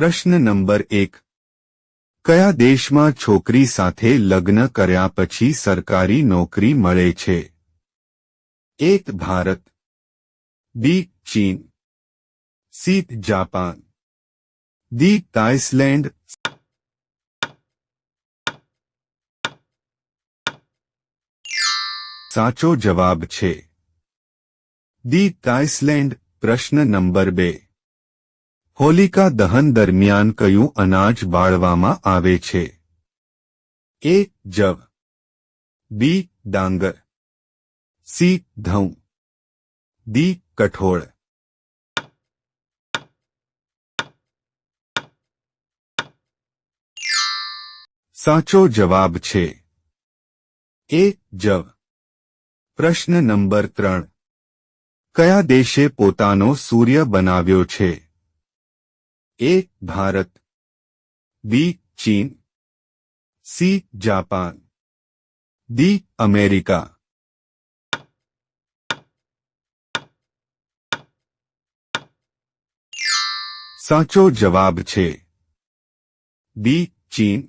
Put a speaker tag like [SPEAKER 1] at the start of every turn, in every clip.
[SPEAKER 1] પ્રશ્ન નંબર એક. કયા દેશમાં છોકરી સાથે લગ્ન કર્યા પછી સરકારી નોકરી મળે છે? એક, ભારત. બી, ચીન. C, Japan. દી તાઇસલેન્ડ સાચો જવાબ છે. દી તાઇસલેન્ડ પ્રશ્ન નંબર બે. હોલિકા દહન દરમિયાન કયું અનાજ બાળવામાં આવે છે? એ, જવ. બી, ડાંગર. સી ધઉં દી કઠોળ. સાચો જવાબ છે. એ, જવ. પ્રશ્ન નંબર ત્રણ. કયા દેશે પોતાનો સૂર્ય બનાવ્યો છે? એ ભારત બી ચીન સી જાપાન દી અમેરિકા સાચો જવાબ છે બી ચીન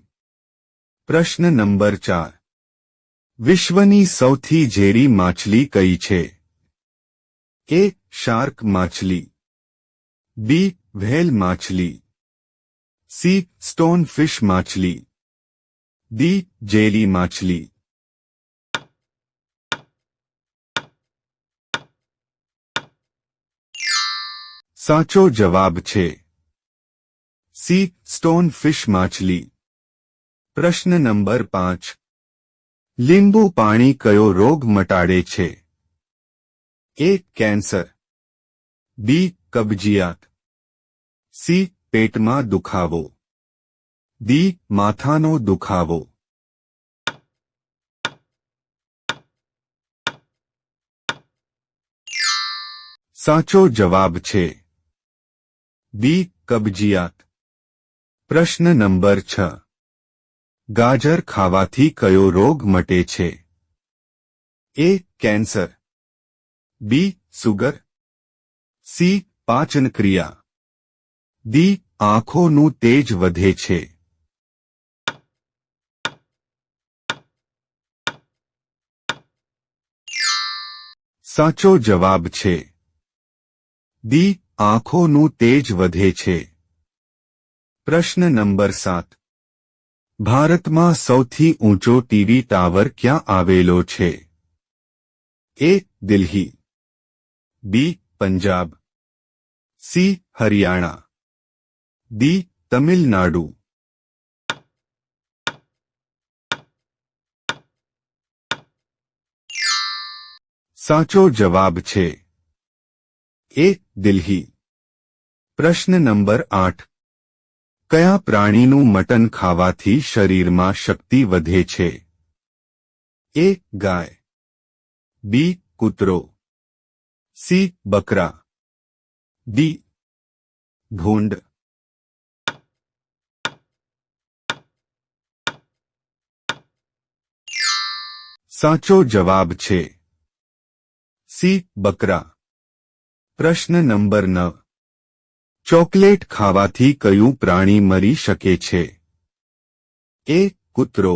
[SPEAKER 1] પ્રશ્ન નંબર ચાર વિશ્વની સૌથી ઝેરી માછલી કઈ છે એ શાર્ક માછલી બી વ્હેલ માછલી સી સ્ટોન ફિશ માછલી ડી જેલી માછલી સાચો જવાબ છે સી સ્ટોન ફિશ માછલી પ્રશ્ન નંબર પાંચ લીંબુ પાણી કયો રોગ મટાડે છે એ કેન્સર બી કબજિયાત. સી, પેટમાં દુખાવો. ડી, માથાનો દુખાવો. સાચો જવાબ છે. બી કબજિયાત. પ્રશ્ન નંબર છ. ગાજર ખાવાથી કયો રોગ મટે છે? A, cancer. B, sugar. C પાચન ક્રિયા. દી આંખોનું તેજ વધે છે. સાચો જવાબ છે. દી આંખોનું તેજ વધે છે. પ્રશ્ન નંબર સાત. ભારતમાં સૌથી ઊંચો ટીવી ટાવર ક્યાં આવેલો છે? A Delhi. B, Punjab. C, Haryana. D, Tamil Nadu. સાચો જવાબ છે એ, દિલ્હી. પ્રશ્ન નંબર આઠ. કયા પ્રાણીનું મટન ખાવાથી શરીરમાં શક્તિ વધે છે? એ, ગાય. બી, કૂતરો. સી, બકરા. ડી ભૂંડ સાચો જવાબ છે સી બકરા પ્રશ્ન નંબર નવ ચોકલેટ ખાવાથી કયું પ્રાણી મરી શકે છે એ કૂતરો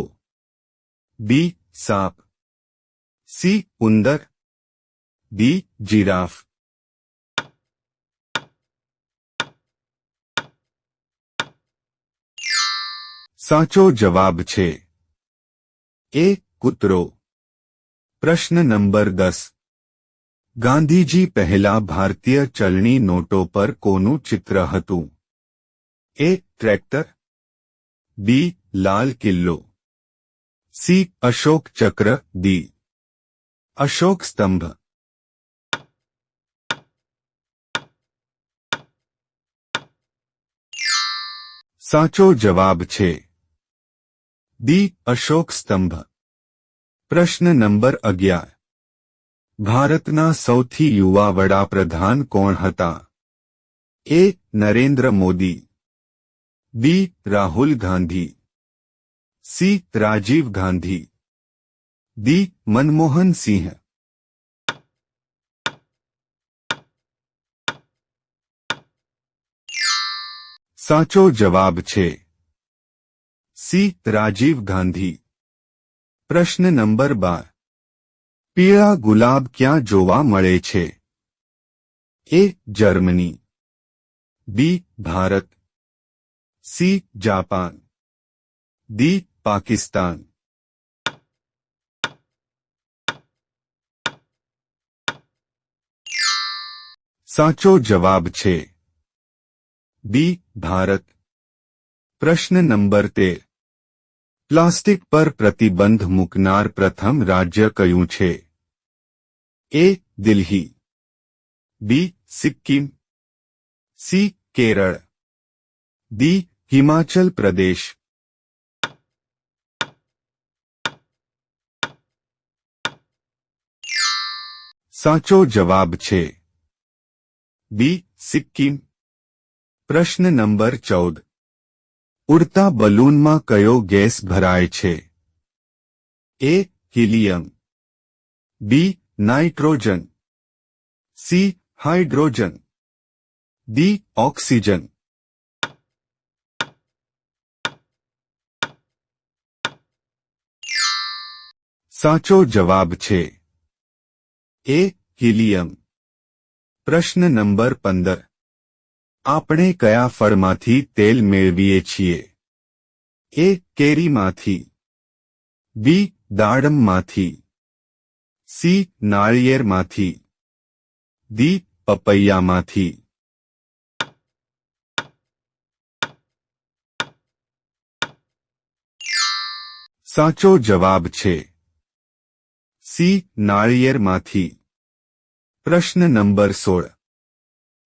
[SPEAKER 1] બી સાપ સી ઉંદર ડી જીરાફ સાચો જવાબ છે એ કૂતરો પ્રશ્ન નંબર દસ ગાંધીજી પહેલા ભારતીય ચલણી નોટો પર કોનું ચિત્ર હતું એ ટ્રેક્ટર બી લાલ કિલ્લો સી અશોક ચક્ર ડી અશોક સ્તંભ સાચો જવાબ છે દી અશોક સ્તંભ પ્રશ્ન નંબર અગિયાર ભારતના સૌથી યુવા વડાપ્રધાન કોણ હતા A Narendra Modi B Rahul Gandhi C Rajiv Gandhi D Manmohan Singh સાચો જવાબ છે સી રાજીવ ગાંધી પ્રશ્ન નંબર બાર પીળા ગુલાબ ક્યાં જોવા મળે છે A Germany B Bharat C Japan D Pakistan સાચો જવાબ છે બી ભારત પ્રશ્ન નંબર તેર પ્લાસ્ટિક પર પ્રતિબંધ મૂકનાર પ્રથમ રાજ્ય કયું છે A Delhi B Sikkim C Kerala D Himachal Pradesh સાચો જવાબ છે બી સિક્કિમ પ્રશ્ન નંબર ચૌદ ઉડતા બલૂનમાં કયો ગેસ ભરાય છે? A helium. B nitrogen. C hydrogen. D oxygen. સાચો જવાબ છે એ હિલિયમ. પ્રશ્ન નંબર પંદર. આપણે કયા ફળમાંથી તેલ મેળવીએ છીએ? એ કેરીમાંથી બી દાડમમાંથી સી નાળિયેરમાંથી દી પપૈયામાંથી સાચો જવાબ છે સી નાળિયેરમાંથી પ્રશ્ન નંબર સોળ.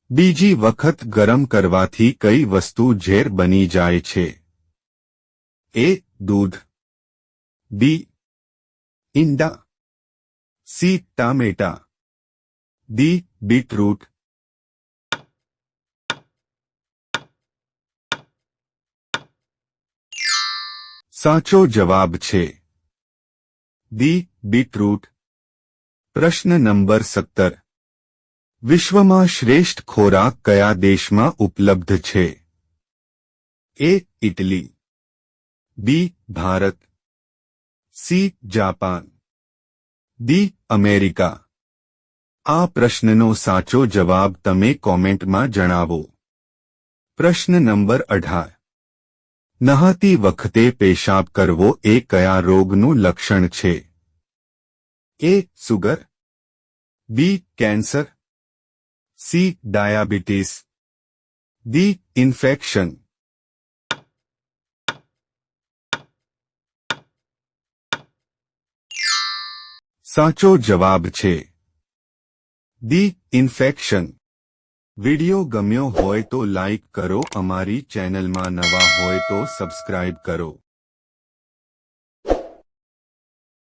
[SPEAKER 1] બીજી વખત ગરમ કરવાથી કઈ વસ્તુ ઝેર બની જાય છે એ દૂધ બી ઈંડા સી ટામેટા ડી બીટરૂટ સાચો જવાબ છે ડી બીટરૂટ પ્રશ્ન નંબર સત્તર વિશ્વમાં શ્રેષ્ઠ ખોરાક કયા દેશમાં ઉપલબ્ધ છે? A, Italy. B, Bharat. C, Japan. D America. આ પ્રશ્નનો સાચો જવાબ તમે કોમેન્ટમાં જણાવો. પ્રશ્ન નંબર અઢાર. નહાતી વખતે પેશાબ કરવો એ કયા રોગનું લક્ષણ છે? A, sugar. B, cancer. C diabetes D infection સાચો જવાબ છે ડી ઇન્ફેક્શન વિડિયો ગમ્યો હોય તો લાઈક કરો અમારી ચેનલમાં નવા હોય તો સબસ્ક્રાઇબ કરો